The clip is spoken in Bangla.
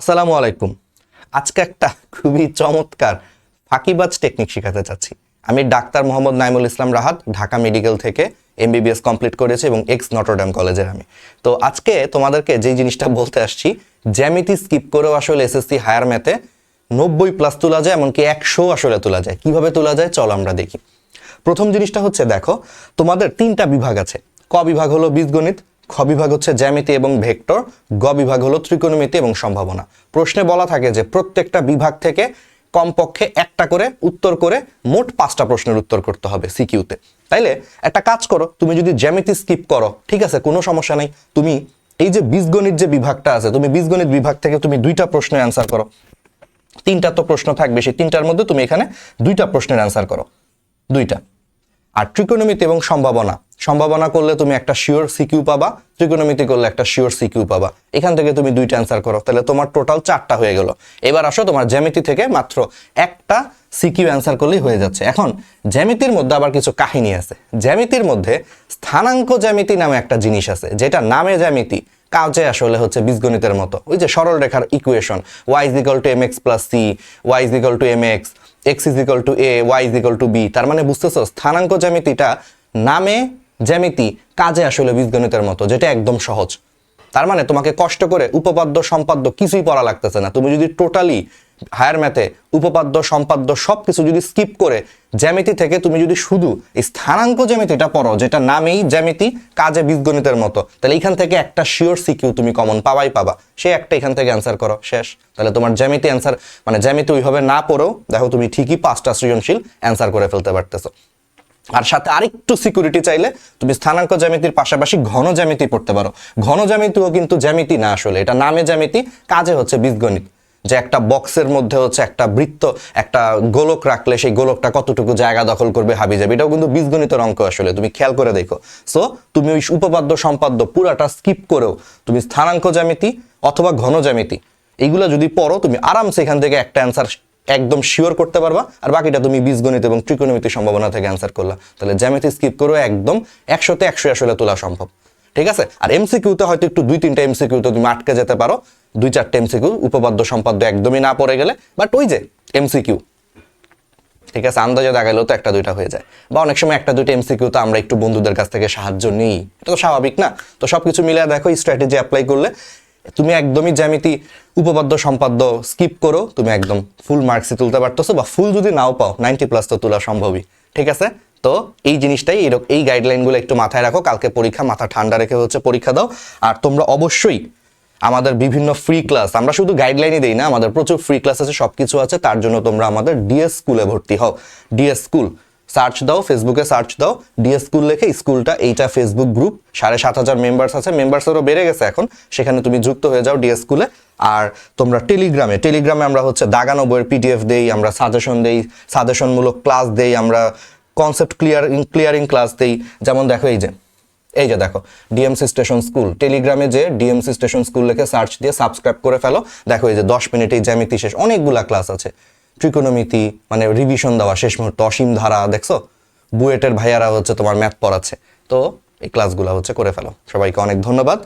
আসসালামু আলাইকুম। আজকে একটা খুবই চমৎকার ফাঁকিবাজ টেকনিক শেখাতে চাচ্ছি। আমি ডাক্তার মোহাম্মদ নাইমুল ইসলাম রাহাত, ঢাকা মেডিকেল থেকে এমবিবিএস কমপ্লিট করেছি এবং এক্স নটরডাম কলেজের আমি। তো আজকে তোমাদেরকে যেই জিনিসটা বলতে আসছি, জ্যামিতি স্কিপ করেও আসলে এসএসসি হায়ার ম্যাথে নব্বই প্লাস তোলা যায়, এমনকি একশো আসলে তোলা যায়। কীভাবে তোলা যায়? চলো আমরা দেখি। প্রথম জিনিসটা হচ্ছে, দেখো, তোমাদের তিনটা বিভাগ আছে। ক বিভাগ হলো বীজগণিত খ বিভাগ হচ্ছে জ্যামিতি এবং ভেক্টর, গ বিভাগ হলো ত্রিকোণমিতি এবং সম্ভাবনা। প্রশ্নে বলা থাকে যে প্রত্যেকটা বিভাগ থেকে কমপক্ষে একটা করে উত্তর করে মোট পাঁচটা প্রশ্নের উত্তর করতে হবে সিকিউতে। তাইলে একটা কাজ করো, তুমি যদি জ্যামিতি স্কিপ করো, ঠিক আছে, কোনো সমস্যা নেই, তুমি এই যে বীজগণিত যে বিভাগটা আছে, তুমি বীজগণিত বিভাগ থেকে তুমি দুইটা প্রশ্নের অ্যান্সার করো। তিনটা তো প্রশ্ন থাকবে, সেই তিনটার মধ্যে তুমি এখানে দুইটা প্রশ্নের অ্যান্সার করো। দুইটা। আর ত্রিকোণমিতি এবং সম্ভাবনা। সম্ভাবনা করলে তুমি একটা শিওর সিকিউ পাবা ত্রিকোণমিতি করলে একটা শিওর সিকিউ পাবা। এখান থেকে তুমি দুইটা অ্যান্সার করো, তাহলে তোমার টোটাল চারটা হয়ে গেল। এবার আসো তোমার জ্যামিতি থেকে মাত্র একটা সিকিউ অ্যান্সার করলেই হয়ে যাচ্ছে। এখন, জ্যামিতির মধ্যে আবার কিছু কাহিনী আছে। জ্যামিতির মধ্যে স্থানাঙ্ক জ্যামিতি নামে একটা জিনিস আছে, যেটা নামে জ্যামিতি, কাজে আসলে হচ্ছে বীজগণিতের মতো। ওই যে সরল রেখার equation Y is to M X plus C Y is to M X X is equal to A Y is equal to B তার মানে বুঝতেছো? স্থানাঙ্ক জ্যামিতিটা নামে জ্যামিতি কাজে আসলে বীজগণিতের মতো, যেটা একদম সহজ। তার মানে তোমাকে কষ্ট করে উপপাদ্য, সম্পাদ্য কিছুই পড়া লাগতেছে না। তুমি যদি টোটালি হায়ার ম্যাথে, উপপাদ্য, সম্পাদ্য সব কিছু যদি স্কিপ করে, জ্যামিতি থেকে তুমি যদি শুধু স্থানাঙ্ক জ্যামিতিটা পড়ো, যেটা নামেই জ্যামিতি, কাজে বীজগণিতের মতো, তাহলে এখান থেকে একটা শিওর সিকিউ তুমি কমন পাবাই পাবা। সে একটা এখান থেকে অ্যান্সার করো, শেষ। তাহলে তোমার জ্যামিতি অ্যান্সার মানে জ্যামিতি ওইভাবে না পড়েও, দেখো তুমি ঠিকই পাঁচটা সৃজনশীল অ্যান্সার করে ফেলতে পারতেছো। আর সাথে আরেকটু সিকিউরিটি চাইলে, তুমি স্থানাঙ্ক জ্যামিতির পাশাপাশি ঘন জ্যামিতি পড়তে পারো। ঘন জ্যামিতিও কিন্তু জ্যামিতি না আসলে, এটা নামে জ্যামিতি, কাজে হচ্ছে বীজগণিত। যে একটা বক্সের মধ্যে হচ্ছে একটা বৃত্ত, একটা গোলক রাখলে সেই গোলকটা কতটুকু জায়গা দখল করবে হাবি যাবে এটাও কিন্তু বীজগণিতের অঙ্ক আসলে, তুমি খেয়াল করে দেখো। সো তুমি ওই উপপাদ্য সম্পাদ্য পুরাটা স্কিপ করেও তুমি স্থানাঙ্ক জ্যামিতি অথবা ঘন জ্যামিতি এইগুলো যদি পড়ো, তুমি আরামসে এখান থেকে একটা অ্যান্সার একদম শিওর করতে পারবা। আর বাকিটা তুমি বীজগণিত এবং ত্রিকোণমিতির সম্ভাবনা থেকে অ্যান্সার করলা। তাহলে জ্যামিতি স্কিপ করে একদম একশোতে একশো আসলে তোলা সম্ভব। ঠিক আছে? আর এমসিকিউতে হয়তো একটু দুই তিনটা এমসিকিউতে তুমি আটকে যেতে পারো। দুই চারটে এমসিকিউ উপপাদ্য সম্পাদ্য একদমই না পড়ে গেলে বাট ওই যে এমসিকিউ ঠিক আছে, আন্দাজে দাগাইলেও তো একটা দুইটা হয়ে যায়। বা অনেক সময় একটা দুইটা এমসিকিউ তো আমরা একটু বন্ধুদের কাছ থেকে সাহায্য নিই। এটা তো স্বাভাবিক না? তো সবকিছু মিলে দেখো স্ট্র্যাটেজি অ্যাপ্লাই করলে তুমি একদমই জ্যামিতি উপপাদ্য সম্পাদ্য স্কিপ করো, তুমি একদম ফুল মার্কসে তুলতে পারতেছো, বা ফুল যদি নাও পাও নাইনটি প্লাস তো তোলা সম্ভবই। ঠিক আছে? তো এই জিনিসটাই এরকম এই গাইডলাইনগুলো একটু মাথায় রাখো, কালকে পরীক্ষা, মাথা ঠান্ডা রেখে হচ্ছে পরীক্ষা দাও। আর তোমরা অবশ্যই আমাদের বিভিন্ন ফ্রি ক্লাস আমরা শুধু গাইডলাইনই দিই না, আমাদের প্রচুর ফ্রি ক্লাস আছে সব কিছু আছে, তার জন্য তোমরা আমাদের ডিএস স্কুলে ভর্তি হও। ডিএস স্কুল সার্চ দাও ফেসবুকে সার্চ দাও ডিএস স্কুল লেখে স্কুলটা এইটা ফেসবুক গ্রুপ সাড়ে সাত হাজার মেম্বার্স আছে মেম্বার্সেরও বেড়ে গেছে এখন, সেখানে তুমি যুক্ত হয়ে যাও ডিএস স্কুলে আর তোমরা টেলিগ্রামে টেলিগ্রামে আমরা হচ্ছে দাগানো বইয়ের পিডিএফ দেই, আমরা সাজেশন দেই সাজেশনমূলক ক্লাস দেই, আমরা কনসেপ্ট ক্লিয়ারিং ক্লিয়ারিং ক্লাস দেই। যেমন দেখো এই যে এই যে দেখো ডিএমসি স্টেশন স্কুল টেলিগ্রামে যে ডিএমসি স্টেশন স্কুল লিখে সার্চ দিয়ে সাবস্ক্রাইব করে ফেলো। দেখো এই যে দশ মিনিটেই জ্যামিতি শেষ, অনেকগুলা ক্লাস আছে। ট্রিকোনোমিতি মানে রিভিশন দেওয়া, শেষ মুহূর্তে অসীম ধারা, দেখছ? বুয়েটের ভাইয়ারা হচ্ছে তোমার ম্যাথ পড়াচ্ছে। তো এই ক্লাসগুলো হচ্ছে করে ফেলো। সবাইকে অনেক ধন্যবাদ।